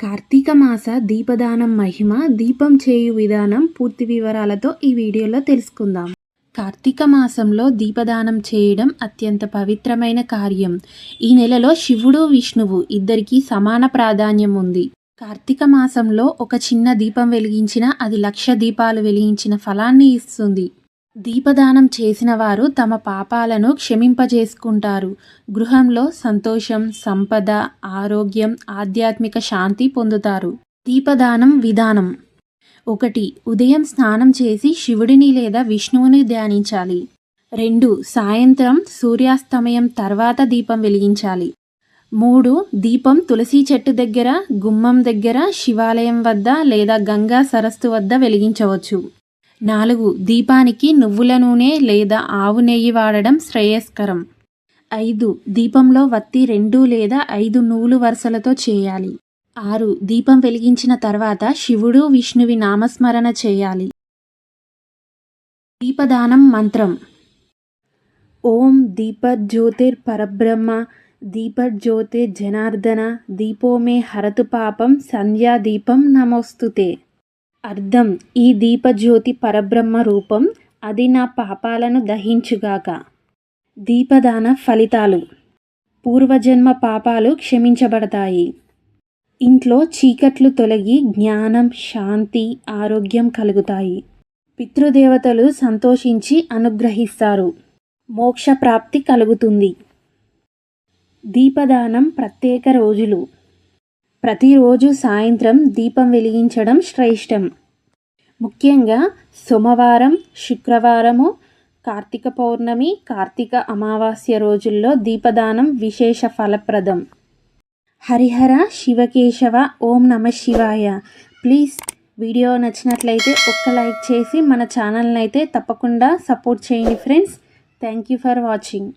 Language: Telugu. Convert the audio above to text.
కార్తీక మాస దీపదానం మహిమ దీపం చేయు విధానం పూర్తి వివరాలతో ఈ వీడియోలో తెలుసుకుందాం. కార్తీక మాసంలో దీపదానం చేయడం అత్యంత పవిత్రమైన కార్యం. ఈ నెలలో శివుడు విష్ణువు ఇద్దరికీ సమాన ప్రాధాన్యం ఉంది. కార్తీక మాసంలో ఒక చిన్న దీపం వెలిగించిన అది లక్ష దీపాలు వెలిగించిన ఫలాన్ని ఇస్తుంది. దీపదానం చేసిన వారు తమ పాపాలను క్షమింపజేసుకుంటారు. గృహంలో సంతోషం సంపద ఆరోగ్యం ఆధ్యాత్మిక శాంతి పొందుతారు. దీపదానం విధానం. ఒకటి ఉదయం స్నానం చేసి శివుడిని లేదా విష్ణువుని ధ్యానించాలి. రెండు సాయంత్రం సూర్యాస్తమయం తర్వాత దీపం వెలిగించాలి. మూడు దీపం తులసి చెట్టు దగ్గర గుమ్మం దగ్గర శివాలయం వద్ద లేదా గంగా సరస్సు వద్ద వెలిగించవచ్చు. నాలుగు దీపానికి నువ్వుల నూనె లేదా ఆవు నెయ్యి వాడడం శ్రేయస్కరం. ఐదు దీపంలో వత్తి రెండు లేదా ఐదు నూలు వరుసలతో చేయాలి. ఆరు దీపం వెలిగించిన తర్వాత శివుడు విష్ణువి నామస్మరణ చేయాలి. దీపదానం మంత్రం. ఓం దీపజ్యోతిర్ పరబ్రహ్మ దీపజ్యోతిర్ జనార్దన దీపోమే హరతు పాపం సంధ్యాదీపం నమోస్తుతే. అర్థం. ఈ దీపజ్యోతి పరబ్రహ్మ రూపం అది నా పాపాలను దహించుగాక. దీపదాన ఫలితాలు. పూర్వజన్మ పాపాలు క్షమించబడతాయి. ఇంట్లో చీకట్లు తొలగి జ్ఞానం శాంతి ఆరోగ్యం కలుగుతాయి. పితృదేవతలు సంతోషించి అనుగ్రహిస్తారు. మోక్ష ప్రాప్తి కలుగుతుంది. దీపదానం ప్రత్యేక రోజులు. ప్రతిరోజు సాయంత్రం దీపం వెలిగించడం శ్రేష్టం. ముఖ్యంగా సోమవారం శుక్రవారము కార్తీక పౌర్ణమి కార్తీక అమావాస్య రోజుల్లో దీపదానం విశేష ఫలప్రదం. హరిహర శివకేశవ ఓం నమ శివాయ. ప్లీజ్ వీడియో నచ్చినట్లయితే ఒక్క లైక్ చేసి మన ఛానల్ని అయితే తప్పకుండా సపోర్ట్ చేయండి friends. Thank you for watching.